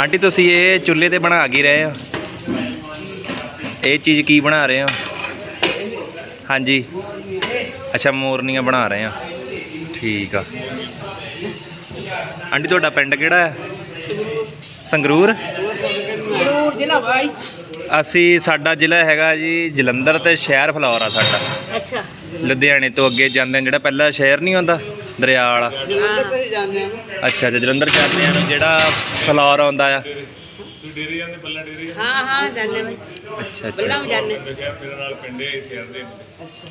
Aunty ਤੁਸੀਂ ਇਹ ਚੁੱਲ੍ਹੇ ਤੇ ਬਣਾ ਕੀ ਰਹੇ ਹੋ? ਇਹ ਚੀਜ਼ ਕੀ ਬਣਾ ਰਹੇ ਹੋ? ਹਾਂਜੀ। ਅੱਛਾ ਮੋਰਨੀਆਂ ਬਣਾ ਰਹੇ ਆ ਠੀਕ ਆ। ਆਂਟੀ ਤੁਹਾਡਾ ਪਿੰਡ ਕਿਹੜਾ ਹੈ? ਸੰਗਰੂਰ? ਜ਼ਿਲ੍ਹਾ ਭਾਈ ਅਸੀਂ ਸਾਡਾ ਜ਼ਿਲ੍ਹਾ ਹੈਗਾ ਜੀ ਜਲੰਧਰ ਤੇ ਸ਼ਹਿਰ ਫਲੌਰ ਆ ਸਾਡਾ। ਅੱਛਾ। ਲੁਧਿਆਣੇ ਤੋਂ ਅੱਗੇ ਜਾਂਦੇ ਜਿਹੜਾ ਪਹਿਲਾ ਸ਼ਹਿਰ ਨਹੀਂ ਹੁੰਦਾ ਦਰਿਆ ਵਾਲਾ ਜਲੰਧਰ ਤੇ ਜਾਂਦੇ ਆ ਅੱਛਾ ਅੱਛਾ ਜਲੰਧਰ ਜਾਂਦੇ ਆ ਜਿਹੜਾ ਫਲੌਰ ਆਉਂਦਾ ਆ। ਹਾਂ ਹਾਂ ਜਾਂਦੇ ਭਾਈ ਅੱਛਾ ਬੱਲਾ ਅੱਛਾ ਵੀ ਜਾਂਦੇ।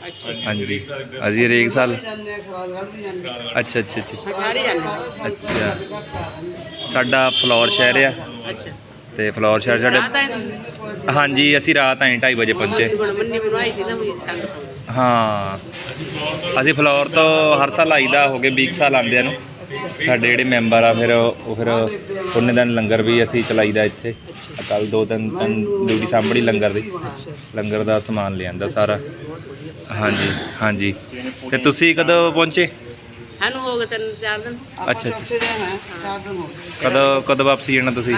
ਅੱਛਾ। ਹਾਂਜੀ ਅਸੀਂ ਹਰੇਕ ਸਾਲ ਅੱਛਾ ਅੱਛਾ ਸਾਡਾ ਫਲੌਰ ਸ਼ਹਿਰ ਆ। ਅੱਛਾ। ਤੇ ਫਲੌਰ ਸ਼ਹਿਰ ਸਾਡੇ ਹਾਂਜੀ ਅਸੀਂ ਰਾਤ ਆਏ 2:30 ਵਜੇ ਪਹੁੰਚੇ। ਹਾਂ। ਅਸੀਂ ਫਲੌਰ ਤੋਂ ਹਰ ਸਾਲ ਆਈਦਾ ਹੋ ਗਏ 20 ਕੁ ਸਾਲ ਆਉਂਦਿਆਂ ਨੂੰ। ਸਾਡੇ ਜਿਹੜੇ ਮੈਂਬਰ ਆ ਫਿਰ ਉਹ ਫਿਰ ਉਹਨੇ ਦਿਨ ਲੰਗਰ ਵੀ ਅਸੀਂ ਚਲਾਈਦਾ ਇੱਥੇ। ਕੱਲ ਦੋ ਦਿਨ ਤਿੰਨ ਡਿਊਟੀ ਸਾਂਭੜੀ ਲੰਗਰ ਦੀ। ਲੰਗਰ ਦਾ ਸਮਾਨ ਲਿਆਂਦਾ ਸਾਰਾ। ਹਾਂਜੀ ਹਾਂਜੀ। ਤੇ ਤੁਸੀਂ ਕਦੋਂ ਪਹੁੰਚੇ? ਸਾਨੂੰ ਹੋ ਗਏ ਤਿੰਨ ਚਾਰ ਦਿਨ। ਅੱਛਾ ਅੱਛਾ। ਚਾਰ ਦਿਨ ਹੋ ਗਏ। ਕਦੋਂ ਕਦੋਂ ਵਾਪਸੀ ਜਾਣਾ ਤੁਸੀਂ?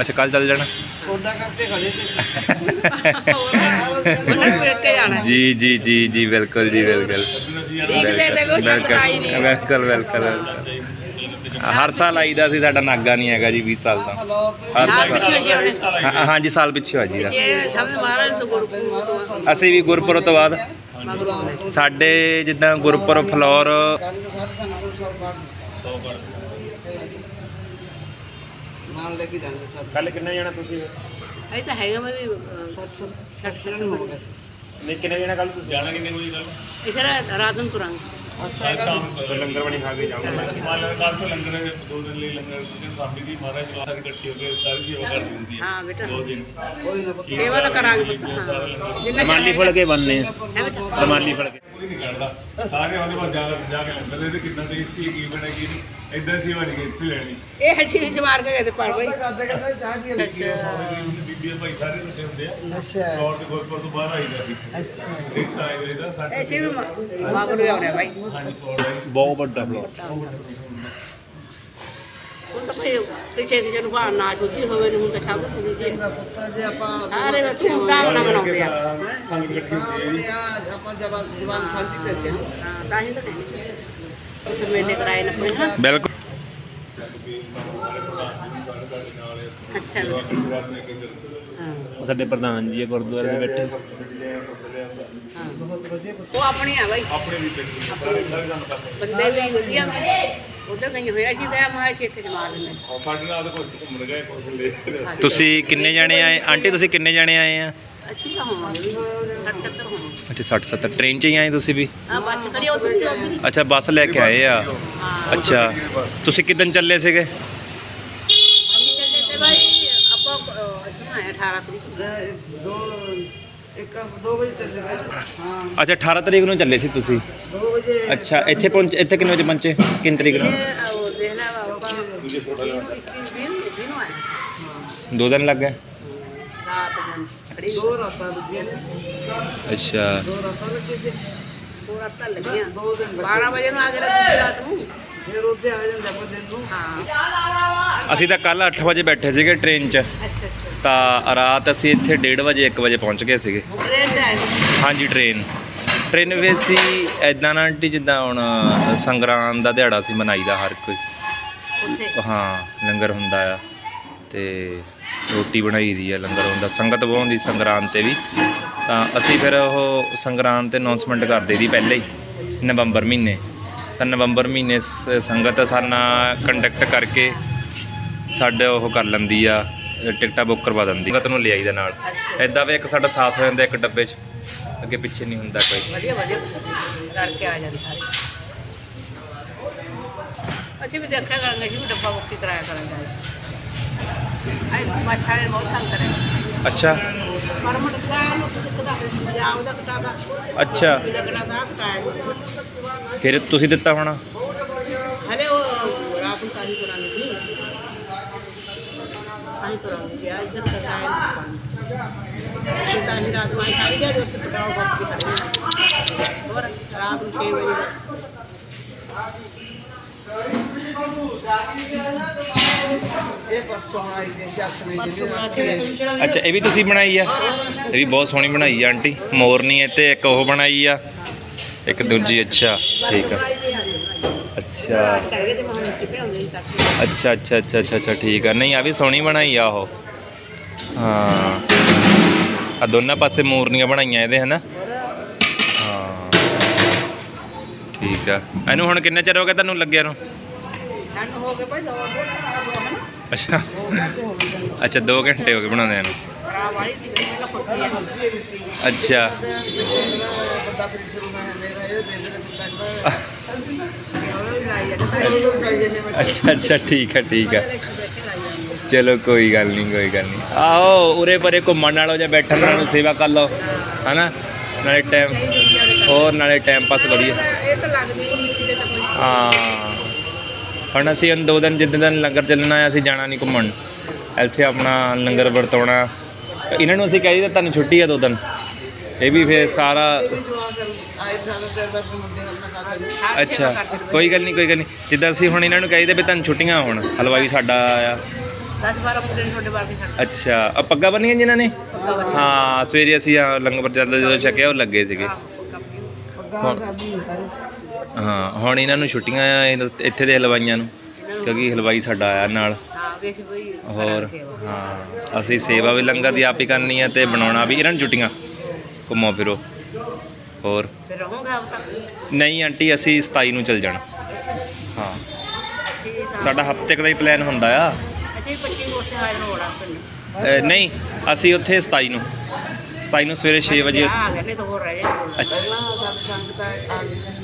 ਅੱਛਾ ਕੱਲ ਚੱਲ ਜਾਣਾ? ਸੋਡਾ ਕਰਕੇ ਖੜੇ ਤੇ ਉਹਨਾਂ ਨੂੰ ਮਿਲ ਕੇ ਜਾਣਾ ਜੀ ਜੀ ਜੀ ਜੀ ਬਿਲਕੁਲ ਜੀ ਬਿਲਕੁਲ। ਦੇਖਦੇ ਤੇ ਵੀ ਉਹ ਸ਼ਬਦ ਆਈ ਨਹੀਂ। ਬਿਲਕੁਲ ਬਿਲਕੁਲ। ਹਰ ਸਾਲ ਆਈਦਾ ਸੀ ਸਾਡਾ ਨਾਗਾ ਨਹੀਂ ਹੈਗਾ ਜੀ 20 ਸਾਲ ਦਾ। ਹਰ ਸਾਲ। ਹਾਂ- ਹਾਂਜੀ ਸਾਲ ਪਿੱਛੇ ਹੋਇਆ ਜੀ ਦਾ ਪਿੱਛੇ ਸਭ ਮਹਾਰਾਜ ਤੋਂ ਗੁਰਪੁਰਬ ਤੋਂ ਅਸੀਂ ਵੀ ਗੁਰਪੁਰਬ ਤੋਂ ਬਾਅਦ। ਸਾਡੇ ਜਿੱਦਾਂ ਗੁਰਪੁਰਬ ਫਲੋਰ। ਨਾਲ ਲੈ ਕੇ ਜਾਂਦੇ ਸਭ ਕੱਲ ਕਿੰਨੇ ਜਾਣਾ ਤੁਸੀਂ? ਇਹ ਤਾਂ ਹੈਗਾ ਮੈਂ ਵੀ 60 60 60 ਹੋ ਗਿਆ ਨਹੀਂ ਕਿੰਨੇ ਜਾਣਾ ਕੱਲ ਤੁਸੀਂ ਜਾਣਾ ਕਿੰਨੇ ਵਜੇ ਕੱਲ ਇਸ ਰਾਤ ਨੂੰ ਤੁਰਾਂਗੇ। ਅੱਛਾ ਸ਼ਾਮ ਨੂੰ ਲੰਗਰ ਬਣੀ ਖਾ ਕੇ ਜਾਊਂਗਾ। ਮੈਂ ਸਮਾਨ ਲੈਣ ਕੱਲ ਤੋਂ ਲੰਗਰ ਦੋ ਦਿਨ ਲਈ ਲੰਗਰ ਤੁਸੀਂ ਫੈਮਿਲੀ ਦੀ ਮਹਾਰਾਜ ਜਵਾਨ ਸਾਰੀ ਇਕੱਠੀ ਹੋ ਕੇ ਸਾਰੀ ਸੇਵਾ ਕਰਦੀ ਹੁੰਦੀ ਹੈ। ਹਾਂ ਬੇਟਾ। ਦੋ ਦਿਨ। ਸੇਵਾ ਤਾਂ ਕਰਾਂਗੇ ਪੁੱਤ ਹਾਂ। ਜਿੰਨਾ ਮਾਲੀ ਫੜ ਕੇ ਬੰਨੇ ਹੈ ਬੇਟਾ? ਮਾਲੀ ਫੜ ਕੇ ਕੋਈ ਨਹੀਂ ਕਰਦਾ। ਸਾਰੇ ਉਹਦੇ ਬਾਅਦ ਜਾ ਕੇ ਜਾ ਕੇ ਲੰਦਰ ਦੇ ਕਿੰਨਾ ਟੇਸਟੀ ਕੀ ਬਣੇਗੀ ਇਦਾਂ ਸੇਵਾ ਨਹੀਂ ਕੀਤੀ ਲੈਣੀ ਇਹ ਚੀਜ਼ ਮਾਰ ਕੇ ਗਏ ਤੇ ਪਰ ਬਈ। ਬੀਬੀਆਂ ਭਾਈ ਸਾਰੇ ਇਕੱਠੇ ਹੁੰਦੇ ਆ। ਅੱਛਾ। ਔਰ ਤੇ ਗੁਰਪੁਰ ਤੋਂ ਬਾਹਰ ਆਈਦਾ ਸੀ। ਅੱਛਾ। ਰਿਕਸ ਆਏ ਗਏ ਦਾ ਸਾਡੇ ਐਸੇ ਵੀ ਮਾਗਰ ਵੀ ਆਉਣੇ ਫੋਰ ਬਹੁਤ ਵੱਡਾ ਫਲੋਰ ਹੁਣ ਤਾਂ ਭਾਈ ਪਿੱਛੇ ਕਿਸੇ ਨੂੰ ਭਾਣ ਨਾ ਛੁੱਟੀ ਹੋਵੇ ਨੂੰ ਤਾਂ ਸਭ ਕੁਝ ਜੀ ਸਾਰੇ ਬੱਚੇ ਦਾ ਬਣਾ ਬਣਾਉਂਦੇ ਆ। ਸੰਗਤ ਇਕੱਠੀ ਹੁੰਦੀ ਹੈ ਜੀ ਹਾਂ ਤਾਂ ਹੀ ਤਾਂ ਕਹਿੰਦੇ। ਉੱਥੇ ਮੇਲੇ ਕਰਾਏ ਨਾ ਕੋਈ ਹਾਂ। ਬਿਲਕੁਲ ਅੱਛਾ ਸਾਡੇ ਪ੍ਰਧਾਨ ਜੀ ਗੁਰਦੁਆਰੇ ਦੇ ਬੈਠੇ। ਹਾਂ। ਉਹ ਆਪਣੀ ਆ ਬਾਈ। ਆਪਣੇ ਵੀ ਬੈਠੇ ਸਾਰੇ ਸਾਰੇ ਸਾਨੂੰ ਪਤਾ। ਬੰਦੇ ਵੀ ਵਧੀਆ ਉਧਰ ਗਈ ਹੋਇਆ ਸੀ ਗਿਆ ਮੈਂ ਇੱਥੇ ਜਮਾ ਲੈਣੇ ਔਰ ਸਾਡੇ ਨਾਲ ਤਾਂ ਕੋਈ ਘੁੰਮਣ ਗਏ ਕੋਈ ਲੈ ਤੁਸੀਂ ਕਿੰਨੇ ਜਾਣੇ ਆਏ? ਆਂਟੀ ਤੁਸੀਂ ਕਿੰਨੇ ਜਾਣੇ ਆਏ ਆ? ਅਸੀਂ ਤਾਂ ਹੋਵਾਂਗੇ 70 ਹੋਵਾਂਗੇ ਅੱਛਾ 60 70 ਟ੍ਰੇਨ 'ਚ ਹੀ ਆਏ ਤੁਸੀਂ ਵੀ? ਆ ਬੱਚ ਖੜੀ ਉਧਰ ਵੀ ਉਧਰ ਅੱਛਾ ਬੱਸ ਲੈ ਕੇ ਆਏ ਆ? ਹਾਂ। ਅੱਛਾ ਤੁਸੀਂ ਕਿਦਨ ਚੱਲੇ ਸੀਗੇ? ਅਸੀਂ ਚੱਲੇ ਤੇ ਬਾਈ ਆਪਾਂ ਅਹ, ਅਸੀਂ ਆਏ 18 ਤਰੀਕ ਦੋ ਇੱਕ ਦੋ ਵਜੇ ਚੱਲੇ ਗਏ ਹਾਂ। ਅੱਛਾ 18 ਤਰੀਕ ਨੂੰ ਚੱਲੇ ਸੀ ਤੁਸੀਂ? ਦੋ ਵਜੇ। ਅੱਛਾ ਇੱਥੇ ਪਹੁੰਚੇ ਇੱਥੇ ਕਿੰਨੇ ਵਜੇ ਪਹੁੰਚੇ? ਕਿੰਨ ਤਰੀਕ ਨੂੰ? ਇਹ ਉਹ ਦੇਖ ਲੈ ਬਾਬਾ 21 20 ਨੂੰ ਆਏ। ਦੋ ਦਿਨ ਲੱਗ ਗਏ। ਦੋ ਰਾਤਾਂ ਲੱਗੀਆਂ ਨੇ। ਅੱਛਾ। ਦੋ ਰਾਤਾਂ ਲੱਗੇ ਜੇ। ਦੋ ਰਾਤਾਂ ਲੱਗੀਆਂ। ਦੋ ਦਿਨ ਲੱਗੇ। 12 ਵਜੇ ਨੂੰ ਆ ਕੇ ਦੂਜੀ ਰਾਤ ਨੂੰ। ਫਿਰ ਉੱਥੇ ਆ ਜਾਂਦੇ ਆਪਾਂ ਦਿਨ ਨੂੰ। ਹਾਂ। ਅਸੀਂ ਤਾਂ ਕੱਲ 8 ਵਜੇ ਬੈਠੇ ਸੀਗੇ ਟ੍ਰੇਨ 'ਚ। ਅੱਛਾ ਅੱਛਾ। ਤਾਂ ਰਾਤ ਅਸੀਂ ਇੱਥੇ 1:30 ਵਜੇ 1 ਵਜੇ ਪਹੁੰਚ ਗਏ ਸੀਗੇ। ਹਾਂਜੀ ਟ੍ਰੇਨ ਟ੍ਰੇਨ ਵਿੱਚ ਸੀ ਐਦਾਂ ਨਾ ਆਂਟੀ ਜਿੱਦਾਂ ਹੁਣ ਸੰਗਰਾਂਦ ਦਾ ਦਿਹਾੜਾ ਸੀ ਮਨਾਈਦਾ ਹਰ ਕੋਈ। ਹਾਂ ਲੰਗਰ ਹੁੰਦਾ ਆ। ਤੇ ਰੋਟੀ ਬਣਾਈ ਦੀ ਆ ਲੰਗਰ ਹੁੰਦਾ, ਸੰਗਤ ਬਹੁੰਦੀ ਸੰਗਰਾਂਦ ਤੇ ਵੀ। ਤਾਂ ਅਸੀਂ ਫਿਰ ਉਹ ਸੰਗਰਾਂਦ ਤੇ ਅਨਾਉਂਸਮੈਂਟ ਕਰਦੇ ਦੀ ਪਹਿਲੇ ਹੀ, ਨਵੰਬਰ ਮਹੀਨੇ। ਤਾਂ ਨਵੰਬਰ ਮਹੀਨੇ ਸੰਗਤ ਸਾਨਾ ਕੰਡਕਟ ਕਰਕੇ ਸਾਡੇ ਉਹ ਕਰ ਲੈਂਦੀ ਆ, ਟਿਕਟਾਂ ਬੁੱਕ ਕਰਵਾ ਦਿੰਦੀ। ਸੰਗਤ ਨੂੰ ਲਿਆਈ ਦਾ ਨਾਲ। ਐਦਾਂ ਵੀ ਇੱਕ ਸਾਡਾ ਸਾਥ ਹੋ ਜਾਂਦਾ ਇੱਕ ਡੱਬੇ 'ਚ, ਅੱਗੇ ਪਿੱਛੇ ਨਹੀਂ ਹੁੰਦਾ ਕੋਈ। ਵਧੀਆ ਵਧੀਆ। ਕਰਕੇ ਆ ਜਾਂਦੇ। ਸਾਰੇ ਅਸੀਂ ਵੀ ਦੇਖਿਆ ਕਰਾਂਗੇ ਜੀ ਡੱਬਾ ਬੁੱਕੀ ਕਰਾਇਆ ਕਰਾਂਗੇ। ਆਈ ਮੱਛਾ ਨੇ ਬਹੁਤ ਤੰਗ ਕਰਿਆ ਅੱਛਾ। ਪਰ ਮਟ ਕਰਾਇਆ ਨੂੰ ਕਿਦਾ ਪੰਜਾਬ ਦਾ ਕਟਾਦਾ ਅੱਛਾ। ਕਿਹਦਾ ਕਟਾਦਾ ਕਟਾਇਆ ਫਿਰ ਤੁਸੀਂ ਦਿੱਤਾ ਹੋਣਾ? ਹਲੇ ਉਹ ਰਾਤ ਨੂੰ ਕਾਹੀ ਕਰਾਂਗੇ ਜੀ। ਕਾਹੀ ਕਰਾਂਗੇ ਜੀ ਅੱਜ ਤੱਕ ਕਟਾਇਆ ਨਹੀਂ ਤਾਂ ਹੀ ਰਾਤ ਨੂੰ ਆਈ ਸਾਰੀ ਦਿਹਾੜੀ ਉੱਥੇ ਪਟਾਓ ਬੱਕੀ ਨੇ। ਹੋਰ ਰਾਤ ਨੂੰ 6 ਵਜੇ। ਇਹ ਪਰਸੋਂ ਆਈ ਦੇ ਸਿਆਸਤ ਨੇ ਅੱਛਾ, ਇਹ ਵੀ ਤੁਸੀਂ ਬਣਾਈ ਆ? ਇਹ ਵੀ ਬਹੁਤ ਸੋਹਣੀ ਬਣਾਈ ਆ ਆਂਟੀ। ਮੋਰਨੀ ਹੈ ਤੇ ਇੱਕ ਉਹ ਬਣਾਈ ਆ। ਇੱਕ ਦੂਜੀ, ਅੱਛਾ, ਠੀਕ ਆ। ਅੱਛਾ। ਅੱਛਾ ਅੱਛਾ ਅੱਛਾ ਅੱਛਾ ਅੱਛਾ, ਠੀਕ ਆ। ਨਹੀਂ, ਆ ਵੀ ਸੋਹਣੀ ਬਣਾਈ ਆ ਉਹ। ਹਾਂ। ਆ ਦੋਨਾਂ ਪਾਸੇ ਮੋਰਨੀਆਂ ਬਣਾਈਆਂ ਇਹਦੇ, ਹਨਾ? ਹਾਂ। ਠੀਕ ਆ। ਇਹਨੂੰ ਹੁਣ ਕਿੰਨਾ ਚਿਰ ਹੋ ਗਿਆ ਤੁਹਾਨੂੰ ਲੱਗਿਆ ਨੂੰ? ਹੋ ਭਾਈ ਅੱਛਾ। ਅੱਛਾ। 2 ਘੰਟੇ ਹੋ ਗਏ ਬਣਾਉਂਦੇ ਨੂੰ। ਅੱਛਾ। ਅੱਛਾ ਅੱਛਾ ਠੀਕ ਆ ਠੀਕ ਜਾਂਦੇ ਚਲੋ ਕੋਈ ਗੱਲ ਨਹੀਂ ਕੋਈ ਗੱਲ ਨਹੀਂ ਆਓ ਉਰੇ ਪਰੇ ਘੁੰਮਣ ਨਾਲੋਂ ਜਾਂ ਬੈਠਣ ਨਾਲੋਂ ਸੇਵਾ ਕਰ ਲਓ ਹਨਾ? ਨਾਲੇ ਟਾਈਮ ਹੋਰ ਨਾਲੇ ਟਾਈਮ ਪਾਸ ਵਧੀਆ। ਹਾਂ। ਹੁਣ ਅਸੀਂ ਹੁਣ ਦੋ ਦਿਨ ਜਿੱਦਾਂ ਦਿਨ ਲੰਗਰ ਚੱਲਣਾ ਹੈ ਅਸੀਂ ਜਾਣਾ ਨਹੀਂ ਘੁੰਮਣ। ਇੱਥੇ ਆਪਣਾ ਲੰਗਰ ਵਰਤਾਉਣਾ। ਇਹਨਾਂ ਨੂੰ ਅਸੀਂ ਕਹਿ ਦਿੱਤਾ ਤੁਹਾਨੂੰ ਛੁੱਟੀ ਹੈ ਦੋ ਦਿਨ। ਇਹ ਵੀ ਫਿਰ ਸਾਰਾ ਅੱਛਾ ਕੋਈ ਗੱਲ ਨਹੀਂ ਕੋਈ ਗੱਲ ਨਹੀਂ। ਜਿੱਦਾਂ ਅਸੀਂ ਹੁਣ ਇਹਨਾਂ ਨੂੰ ਕਹਿ ਦਿੱਤਾ ਵੀ ਤੁਹਾਨੂੰ ਛੁੱਟੀਆਂ ਹੁਣ ਹਲਵਾਈ ਸਾਡਾ ਆਇਆ। 10 12 ਮੁੰਡੇ ਨੇ ਤੁਹਾਡੇ ਬਾਰ ਕੇ ਛੱਡ ਅੱਛਾ ਆ ਪੱਗਾਂ ਬੰਨੀਆਂ ਜਿਨ੍ਹਾਂ ਨੇ? ਹਾਂ ਸਵੇਰੇ ਅਸੀਂ ਲੰਗਰ ਚੱਲਦਾ ਜਦੋਂ ਛਕਿਆ ਉਹ ਲੱਗੇ ਸੀਗੇ। ਪੱਗਾਂ ਸਾਬੀ ਸਾਰੇ ਹਾਂ ਹੁਣ ਇਹਨਾਂ ਨੂੰ ਛੁੱਟੀਆਂ ਆ ਇੱਥੇ ਦੇ ਹਲਵਾਈਆਂ ਨੂੰ ਕਿਉਂਕਿ ਹਲਵਾਈ ਸਾਡਾ ਆਇਆ ਨਾਲ। ਹੋਰ ਹਾਂ ਅਸੀਂ ਸੇਵਾ ਵੀ ਲੰਗਰ ਦੀ ਆਪ ਹੀ ਕਰਨੀ ਹੈ ਤੇ ਬਣਾਉਣਾ ਵੀ ਇਹਨਾਂ ਨੂੰ ਛੁੱਟੀਆਂ ਘੁੰਮੋ ਫਿਰੋ। ਹੋਰ? ਨਹੀਂ ਆਂਟੀ ਅਸੀਂ 27 ਨੂੰ ਚੱਲ ਜਾਣਾ। ਹਾਂ। ਸਾਡਾ ਹਫ਼ਤੇ ਕੁ ਦਾ ਹੀ ਪਲਾਨ ਹੁੰਦਾ ਆ। ਨਹੀਂ ਅਸੀਂ ਉੱਥੇ 27 ਨੂੰ 27 ਨੂੰ ਸਵੇਰੇ 6 ਵਜੇ ਆ ਗਏ ਨਹੀਂ ਤਾਂ ਹੋਰ ਰਹਿ ਅੱਛਾ। ਪਹਿਲਾਂ ਸਭ ਆ ਗਈਆਂ।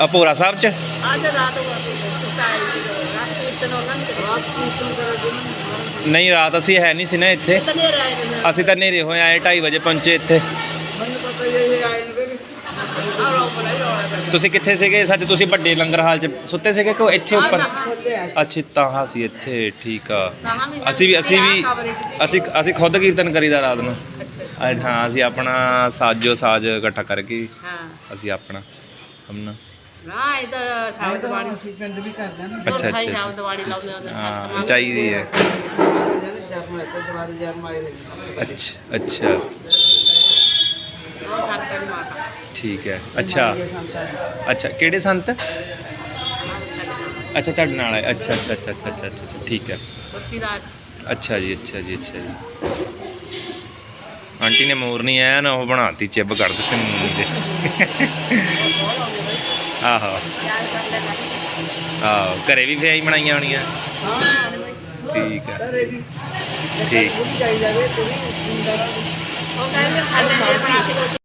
ਆ ਭੋਰਾ ਸਾਹਿਬ ਚ? ਅੱਜ ਰਾਤ ਉਹਨਾਂ ਨੇ ਕੀਰਤਨ ਕਰਾ ਨਾ। ਨਹੀਂ ਰਾਤ ਅਸੀਂ ਹੈ ਨਹੀਂ ਸੀ ਨਾ ਇੱਥੇ। ਅਸੀਂ ਤਾਂ ਨੇਰੇ ਹੋਏ ਆਏ 2:30 ਵਜੇ ਪਹੁੰਚੇ ਇੱਥੇ। ਮੈਨੂੰ ਪਤਾ ਹੀ ਇਹ ਆਏ ਨੇ ਬੇਬੀ ਆ ਰੋ ਬਲਾਈ ਰੋ ਤੁਸੀਂ ਕਿੱਥੇ ਸੀਗੇ? ਸੱਚ ਤੁਸੀਂ ਵੱਡੇ ਲੰਗਰ ਹਾਲ 'ਚ ਸੁੱਤੇ ਸੀਗੇ ਕਿ ਇੱਥੇ ਉੱਪਰ? ਆ ਅੱਛਾ ਤਾਂ ਹਾਂ ਸੀ। ਇੱਥੇ ਠੀਕ ਆ। ਅਸੀਂ ਵੀ ਅਸੀਂ ਵੀ ਅਸੀਂ ਅਸੀਂ ਖੁਦ ਕੀਰਤਨ ਕਰੀਦਾ ਰਾਤ ਨੂੰ। ਅੱਜ ਹਾਂ ਅਸੀਂ ਆਪਣਾ ਸਾਜੋ ਸਾਜ ਇਕੱਠਾ ਕਰਕੇ ਹਾਂ। ਅਸੀਂ ਆਪਣਾ ਹਮਨਾ ਨਾ ਇਹ ਤਾਂ ਇਹ ਸ਼ਾਮ ਤਾਂ ਦਵਾੜੀ ਹੁਣ ਅਸੀਂ ਪਿੰਡ ਵੀ ਕਰਦੇ ਹਾਂ ਨਾ। ਅੱਛਾ, ਅੱਛਾ। ਸ਼ਾਮ ਲਾਉਂਦੇ ਹਾਂ ਚਾਹੀਦੀ ਹੈ। ਤੇ ਠੀਕ ਹੈ ਅੱਛਾ। ਅੱਛਾ ਕਿਹੜੇ ਸੰਤ? ਅੱਛਾ ਤੁਹਾਡੇ ਨਾਲ ਆਏ ਅੱਛਾ ਅੱਛਾ ਅੱਛਾ ਅੱਛਾ ਅੱਛਾ ਅੱਛਾ, ਠੀਕ ਹੈ। ਅੱਛਾ ਜੀ ਅੱਛਾ ਜੀ ਅੱਛਾ ਜੀ। ਆਂਟੀ ਨੇ ਮੋਰਨੀ ਐ ਨਾ ਉਹ ਬਣਾਤੀ ਚਿੱਬ ਕਰ ਦਿੱਤੇ ਮੂੰਹ ਦੇ। ਆਹੋ। ਆਹੋ, ਘਰੇ ਵੀ ਫੇਰ ਹੀ ਬਣਾਈਆਂ ਹੋਣੀਆਂ। ਠੀਕ ਆ। ਅਰੇ ਵੀ ਠੀਕ। ਠੀਕ ਜਾਈ ਜਾਵੇ ਕੋਈ ਜ਼ਿੰਦਾ ਉਹ ਕਹਿੰਦੇ ਸਾਡੇ ਬਣਾ ਕੇ